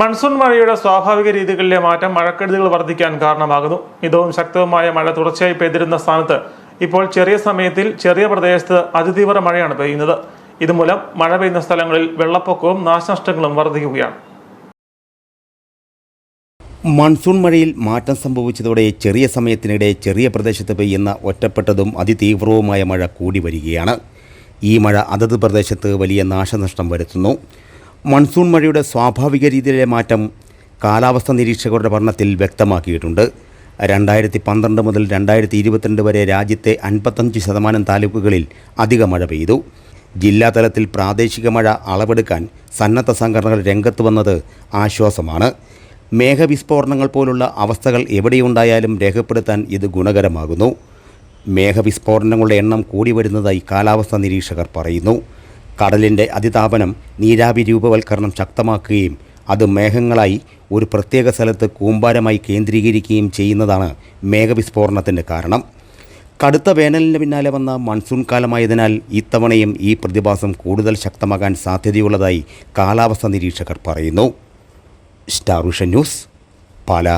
Monsoon മഴയുടെ സ്വാഭാവിക രീതികളിലെ മാറ്റം മഴക്കെടുതികൾ വർദ്ധിക്കാൻ കാരണമാകുന്നു. മിതവും ശക്തവുമായ മഴ തുടർച്ചയായി പെയ്തിരുന്ന സ്ഥാനത്ത് ഇപ്പോൾ ചെറിയ സമയത്തിൽ ചെറിയ പ്രദേശത്ത് അതിതീവ്ര മഴയാണ് പെയ്യുന്നത്. ഇതുമൂലം മഴ പെയ്യുന്ന സ്ഥലങ്ങളിൽ വെള്ളപ്പൊക്കവും നാശനഷ്ടങ്ങളും വർദ്ധിക്കുകയാണ്. മൺസൂൺ മഴയിൽ മാറ്റം സംഭവിച്ചതോടെ ചെറിയ സമയത്തിനിടെ ചെറിയ പ്രദേശത്ത് പെയ്യുന്ന ഒറ്റപ്പെട്ടതും അതിതീവ്രവുമായ മഴ കൂടി വരികയാണ്. ഈ മഴ അതത് പ്രദേശത്ത് വലിയ നാശനഷ്ടം വരുത്തുന്നു. മൺസൂൺ മഴയുടെ സ്വാഭാവിക രീതിയിലെ മാറ്റം കാലാവസ്ഥ നിരീക്ഷകരുടെ പഠനത്തിൽ വ്യക്തമാക്കിയിട്ടുണ്ട്. രണ്ടായിരത്തി പന്ത്രണ്ട് മുതൽ രണ്ടായിരത്തി ഇരുപത്തിരണ്ട് വരെ രാജ്യത്തെ അൻപത്തഞ്ച് ശതമാനം താലൂക്കുകളിൽ അധിക മഴ പെയ്തു. ജില്ലാതലത്തിൽ പ്രാദേശിക മഴ അളവെടുക്കാൻ സന്നദ്ധ സംഘടനകൾ രംഗത്ത് വന്നത് ആശ്വാസമാണ്. മേഘവിസ്ഫോടനങ്ങൾ പോലുള്ള അവസ്ഥകൾ എവിടെയുണ്ടായാലും രേഖപ്പെടുത്താൻ ഇത് ഗുണകരമാകുന്നു. മേഘവിസ്ഫോടനങ്ങളുടെ എണ്ണം കൂടി വരുന്നതായി കാലാവസ്ഥാ നിരീക്ഷകർ പറയുന്നു. കടലിന്റെ അതിതാപനം നീരാവി രൂപവൽക്കരണം ശക്തമാക്കുകയും അത് മേഘങ്ങളായി ഒരു പ്രത്യേക സ്ഥലത്ത് കൂമ്പാരമായി കേന്ദ്രീകരിക്കുകയും ചെയ്യുന്നതാണ് മേഘവിസ്ഫോടനത്തിന്റെ കാരണം. കടുത്ത വേനലിന് പിന്നാലെ വന്ന മൺസൂൺ കാലമായതിനാൽ ഇത്തവണയും ഈ പ്രതിഭാസം കൂടുതൽ ശക്തമാകാൻ സാധ്യതയുള്ളതായി കാലാവസ്ഥാ നിരീക്ഷകർ പറയുന്നു. Star news Pala.